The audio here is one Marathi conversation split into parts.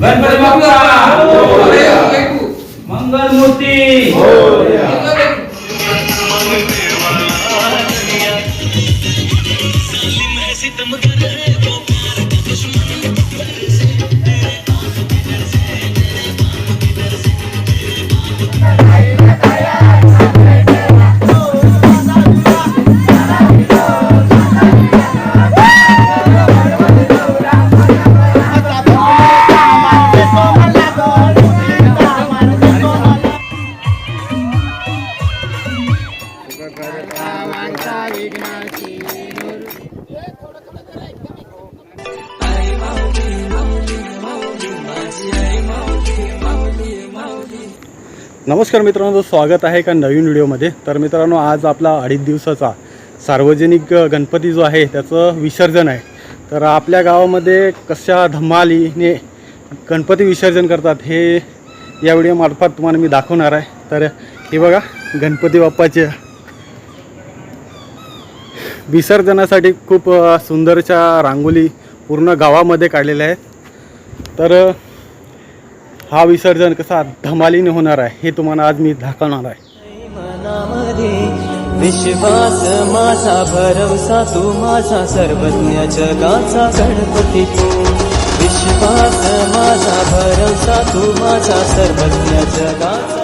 गणपती बाप्पा मंगल मूर्ती नमस्कार मित्रांनो स्वागत आहे एका नवीन व्हिडिओमध्ये. तर मित्रांनो आज आपला अडीच दिवसाचा सार्वजनिक गणपती जो आहे त्याचं विसर्जन आहे. तर आपल्या गावामध्ये कशा धमालीने गणपती विसर्जन करतात हे या व्हिडिओमार्फत तुम्हाला मी दाखवणार आहे. तर हे बघा गणपती बाप्पाचे विसर्जनासाठी खूप सुंदरच्या रांगोली पूर्ण गावामध्ये काढलेल्या आहेत. तर हा विसर्जन कसा धमालीने होणार आहे हे तुम्हाला आज मी दाखवणार आहे. विश्वास माझा भरवसा तू माझा सर्वज्ञ जगाचा गणपती. तू विश्वास माझा भरवसा तू माझा सर्वज्ञ जगाचा.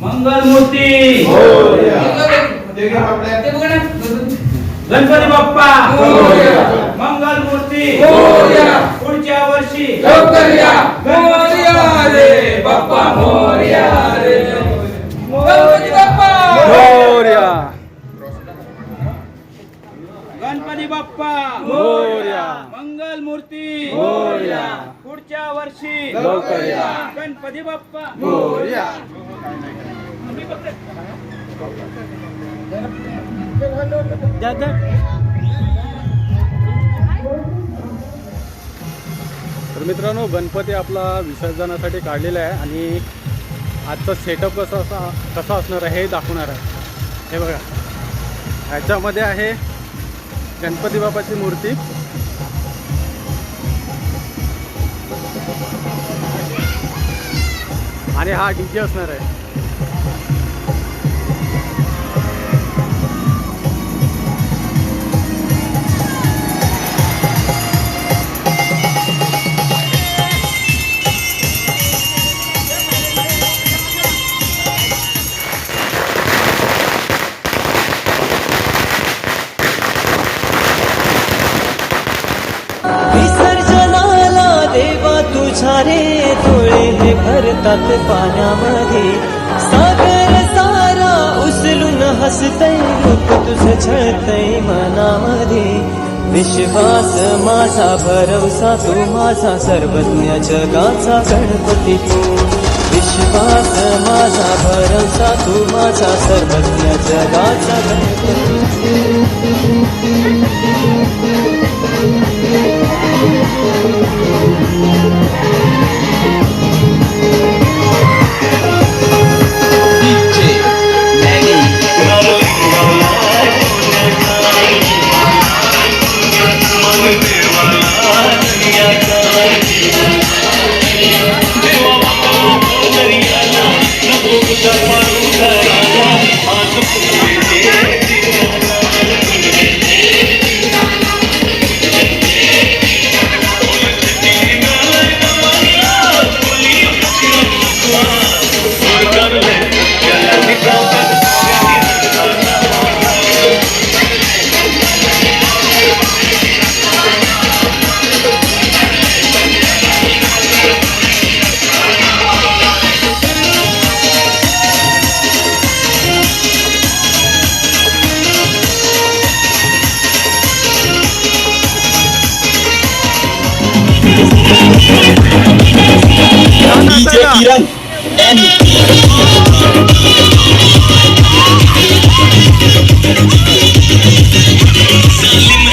मंगल मूर्ती गणपती बाप्पा. मंगल मूर्ती वर्षी. बाप्पा मोर्या रे गणपती बाप्पा. मोरया. गणपती बाप्पा. मोरया. मंगल मूर्ती. मोरया. पुढच्या वर्षी. लवकर या. गणपती बाप्पा. मोरया. तर मित्रांनो गणपती आपला विसर्जनासाठी काढलेला आहे आणि आजचा सेटअप कसा असा कसा असणार आहे हे दाखवणार आहे. हे बघा. ह्याच्यामध्ये आहे गणपती बाबाची मूर्ती. आणि हा डी जे असणार आहे. भरतात पाण्यामध्ये. सागर सारा उचलून हसतय रूप तुझ छळतय मनामध्ये. विश्वास माझा भरवसा तू माझा सर्वज्ञ जगाचा गणपती तू. विश्वास माझा भरवसा तू माझा सर्वज्ञ जगाचा Ganpati Iran. And Salim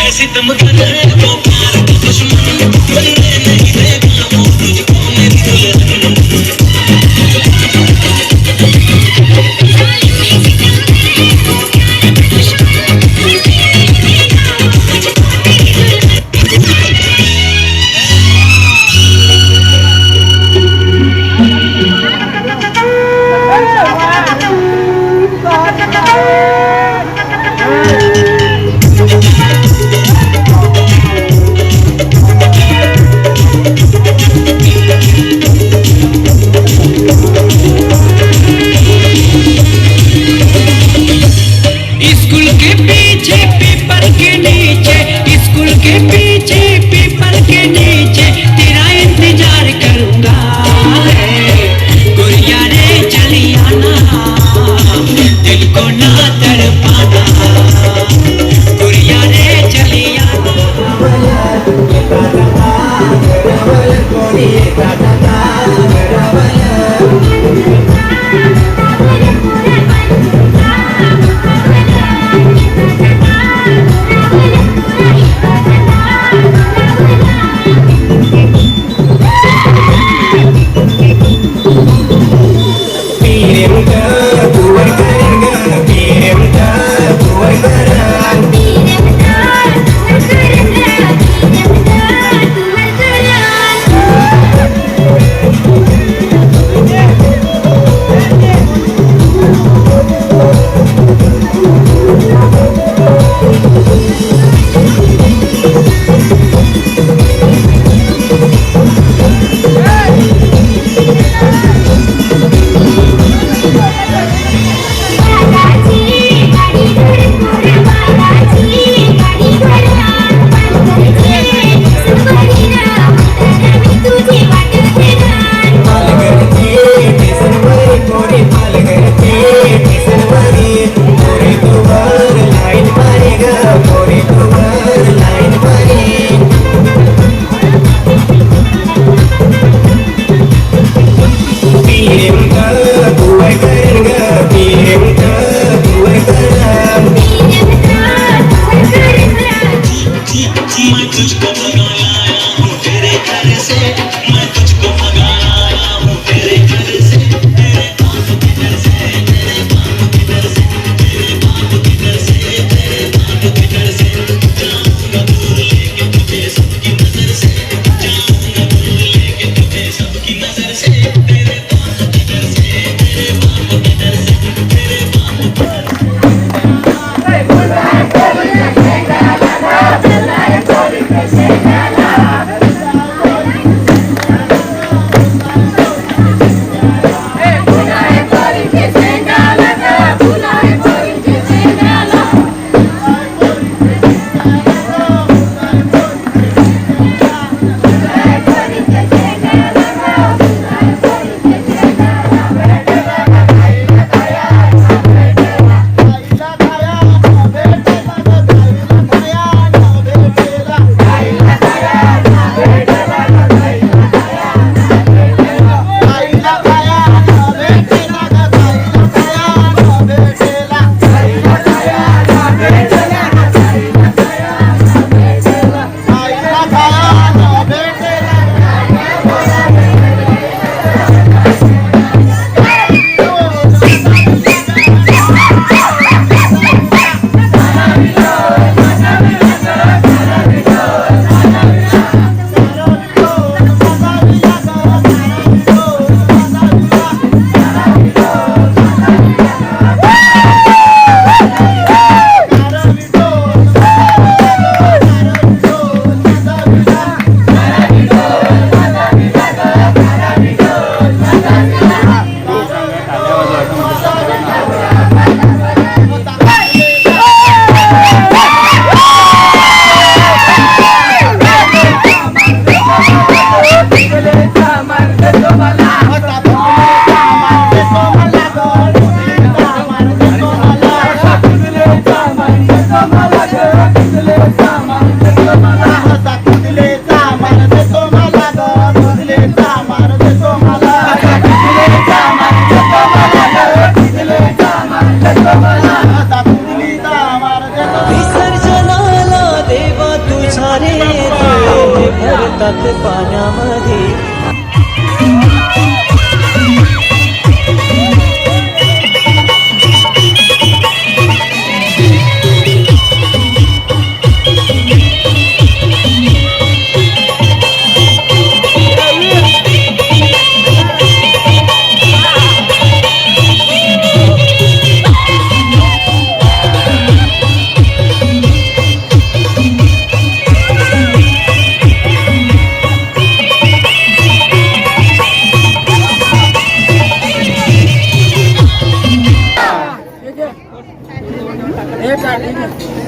Thank you.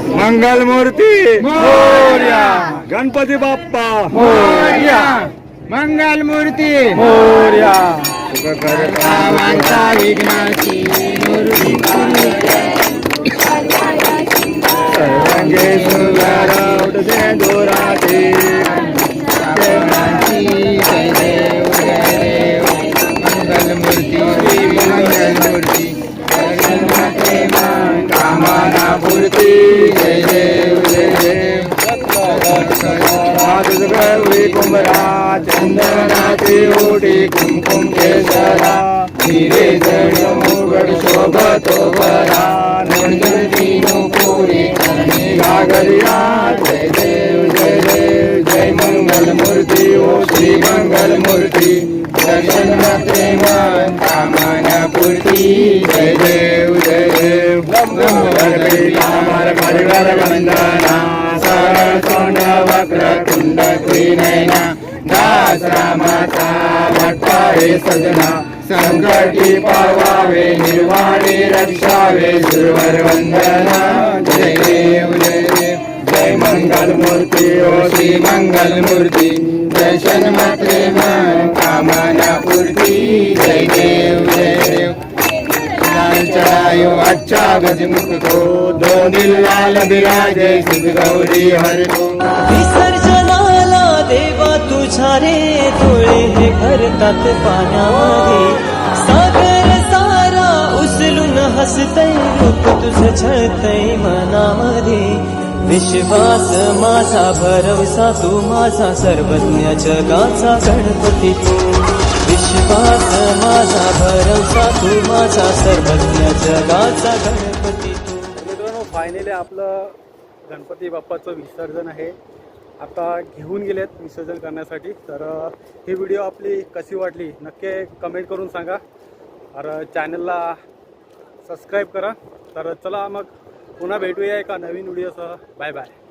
Mangalmurti Morya. Ganpati Bappa Morya. Mangalmurti Morya. गावांचा सुंदर दोराती करणे जय देव जय देव जय मंगल मूर्ती ओ श्री मंगल मूर्ती दर्शन मात्रे मन कामना पूर्ती जय देव जय देव कामार परिवार वंदना सरळ तोंड वक्र कुंड त्रिनयना दास रामाचा भट्टा सजना संकटी पावावे निर्वाणी रक्षावे सुरवर वंदना जय देव मंगल मूर्ती ओ श्री मंगल मूर्ती दर्शन मात्रे मन कामना पूर्ती जय देव जय देव. चढायो अच्छा गजमुख को दो दिल लाल बिराजे सिद्ध गौरी हर हरतो विसर्जनाला देवा तुझ्या रे डोळे हे भरतात पाण्यामध्ये. सागर उचलून हसतय रूप तुझं छळतय मनामध्ये. विश्वास माझा भरवसा तू माझा सर्वज्ञ जगाचा गणपती. तू विश्वास माझा भरवसा तू माझा सर्वज्ञ जगाचा गणपती. तू मित्रांनो फायनली आपलं गणपती बाप्पाचं विसर्जन आहे. आता घेऊन गेलेत विसर्जन करण्यासाठी. तर ही व्हिडिओ आपली कशी वाटली? नक्की कमेंट करून सांगा. तर चॅनलला सबस्क्राईब करा. तर चला मग पुन्हा भेटूया एका नवीन व्हिडिओसह बाय बाय